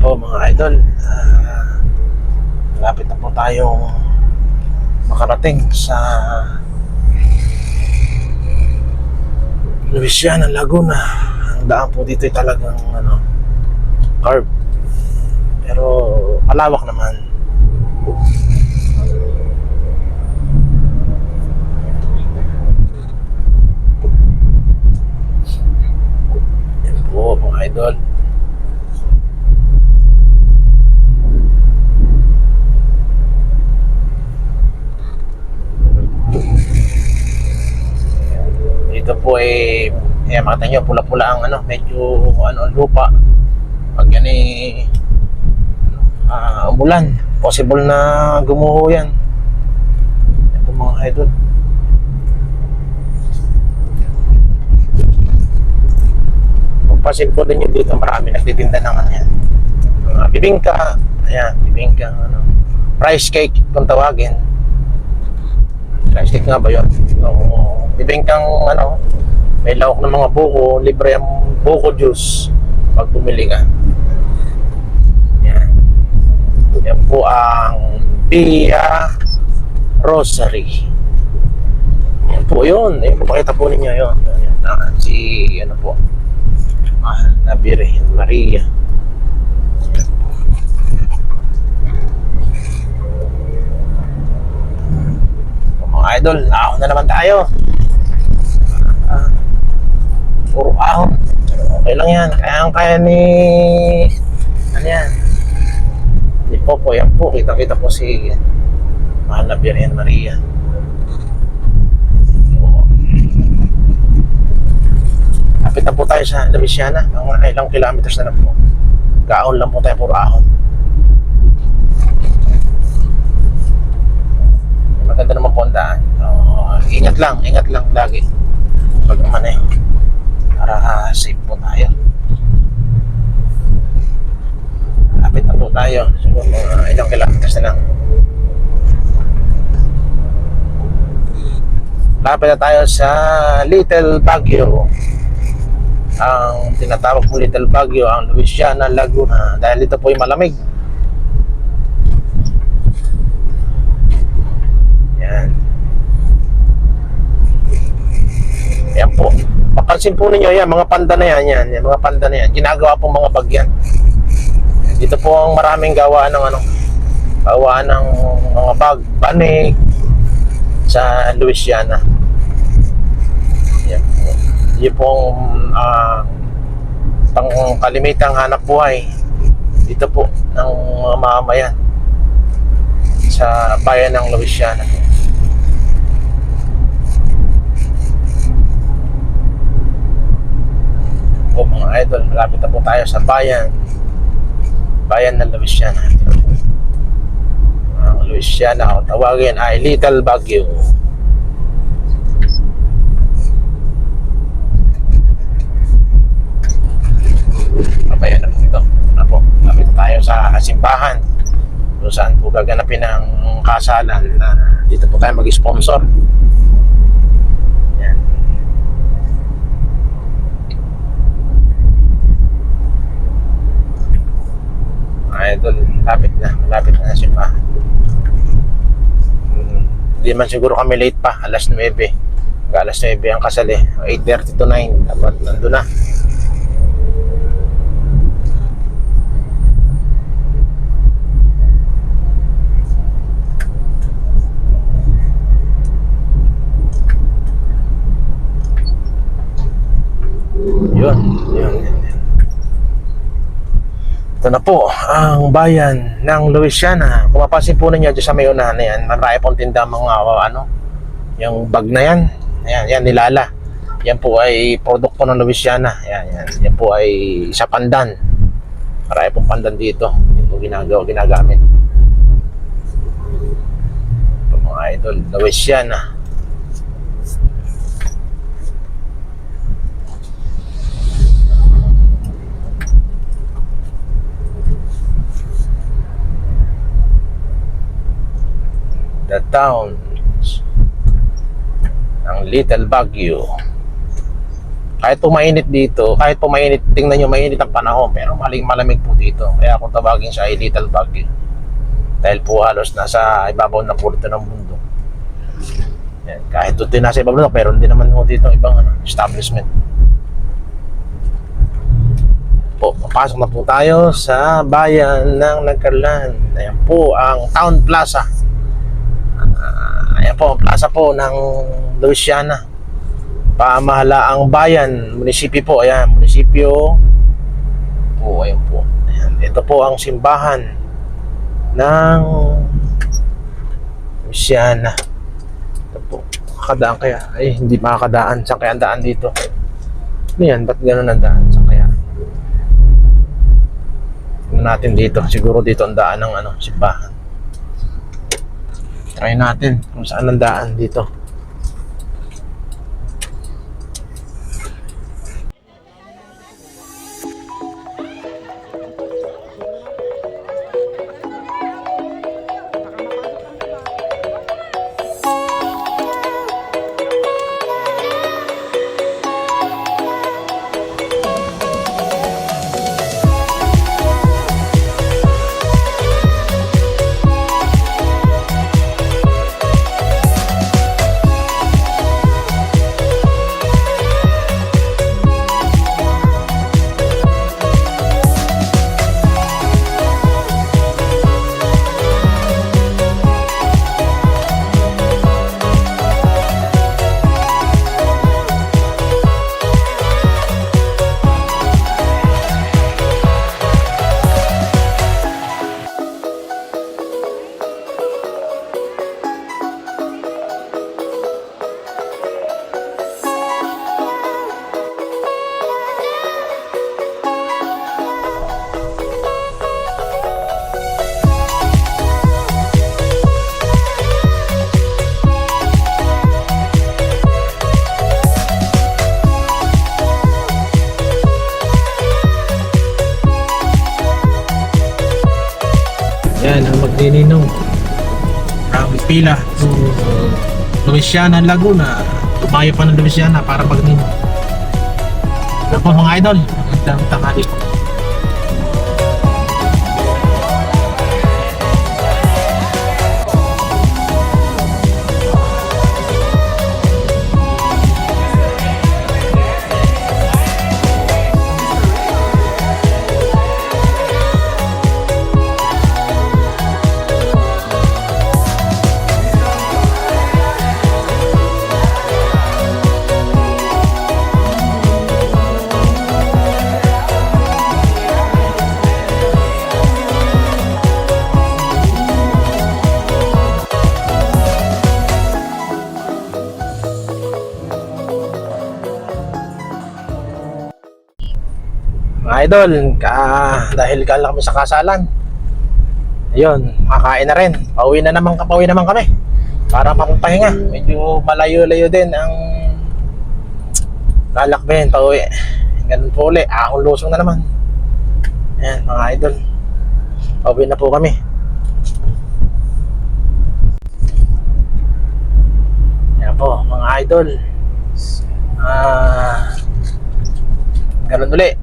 po mga idol. Ah, malapit na po tayong makarating sa Louisiana, Laguna. Ang daan po dito ay talagang ano, carb. Pero palawak naman. Yan po mga idol. Dito po ay eh, makita nyo, pula-pula ang ano, medyo ano, lupa. Pag yan eh, ah, umulan, possible na gumuho yan. Yan po mga idol. Pagpasin po din yun dito, marami nagtitinda ng ano yan. Mga bibingka, ayan, bibingka, ano, rice cake kung tawagin. Rice cake nga ba yun? Oo. bibingkang ano, may lawak ng mga buko, libre ang buko juice pag bumili ka. Yan. Yan po ang Pia Rosary. Yan po yun. Yan pakita po ninyo yun. Yan, yan. Ah, si, ano po, Mahal na Birhen Maria. Mga idol, ahon na naman tayo. Puro ahon. Okay lang yan. Kaya ang kaya ni... Ano yan? Ni Popo, yan po. Kita-kita po si Mahal na Birhen Maria. Oo. Lapit na po tayo sa Louisiana. Mga ilang kilometers na lang po. Gaon lang po tayo, puro ahon. Maganda naman po ang daan. Oo, ingat lang, ingat lang lagi. Pag naman eh. Para safe po tayo. Lapit na po tayo. Siguro mga ilang kilometers na lang. Lapit na tayo sa Little Baguio ang tinatawag po Little Baguio, ang Louisiana, Laguna. Dahil dito po ay malamig. Yan. Yan po. Papansin po ninyo yan, mga panda na yan, yan, yan mga panda na yan. Ginagawa po mga bagyan. Dito po ang maraming gawaan ng ano, gawaan ng mga bag, banig sa Louisiana. Yan po. Yun pong uh, pang kalimitang hanap buhay dito po ng mga mamamayan sa bayan ng Louisiana. Po mga idol, malapit na po tayo sa bayan bayan ng Louisiana. Ang Louisiana, kung tawagin ay Little Baguio. Papayan na po ito. Ano po, lapit tayo sa simbahan kung saan po gaganapin ang kasalan na dito po tayo mag-sponsor. Yan. Mga idol, lapit na, malapit na ang simbahan. Hmm, Hindi man siguro kami late pa, alas 9. Hanggang alas 9 ang kasal eh. 8.30 to 9. Dapat nandun na. Yun, yun, yun. yun. Ito na po, ang bayan ng Louisiana. Kung mapapansin po ninyo dyan sa may unahan na yan, marami pong tinda mga ano, yung bag na yan. Ayan, yan, nilala. Yan po ay produkto ng Louisiana. Yan, yan. Yan po ay sa pandan. Marami pong pandan dito. Yan po ginagawa, ginagamit. Ito mga idol, Louisiana. The towns ng Little Baguio. Kahit po mainit dito, kahit po mainit, tingnan nyo mainit ang panahon, pero maling malamig po dito. Kaya kung tawagin siya ay little Baguio. Dahil po halos nasa ibabaw na po ng mundo. Yan, kahit doon din nasa ibabaw pero hindi naman po dito ibang ano, establishment. Po, papasok na po tayo sa bayan ng Nagkarlan. Ayan po ang Town Plaza. Ayan po, plaza po ng Louisiana pamahalaang bayan, munisipyo po, ayan, munisipyo po, ayan po. Ayan, ito po ang simbahan ng Luciana. Ito po, makakadaan kaya? Ay, hindi makakadaan. Saan kaya ang daan dito? Ano yan? Ba't ganun ang daan? Saan kaya? Tingnan natin dito. Siguro dito ang daan ng ano, simbahan. Try natin kung saan ang daan dito. Pila to Louisiana, Laguna. Tumayo pa ng Louisiana para magninong. Ano po mga idol? Magandang tanghali idol, ka, dahil kala kami sa kasalan. Ayun, makakain na rin. Pauwi na naman, pauwi naman kami. Para mapapahinga. Medyo malayo-layo din ang lalakbin, pauwi. Ganun po ulit. Ahong lusong na naman. Ayan, mga idol. Pauwi na po kami. Yan po, mga idol. Ah, ganun ulit.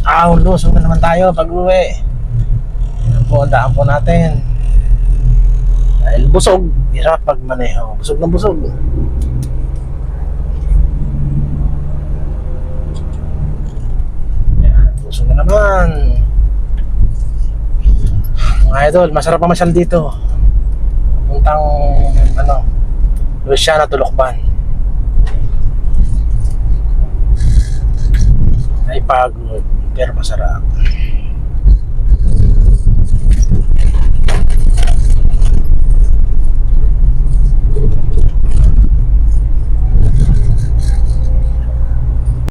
Ah, lusong na naman tayo pag uwi. Yan po, daan po natin. Dahil busog, hirap pag maneho. Busog na busog. Yan, busog na naman. Mga idol, masarap pamasyal dito. Puntang, ano, Luciana, Tulokban. Ay pagod, pero masarap.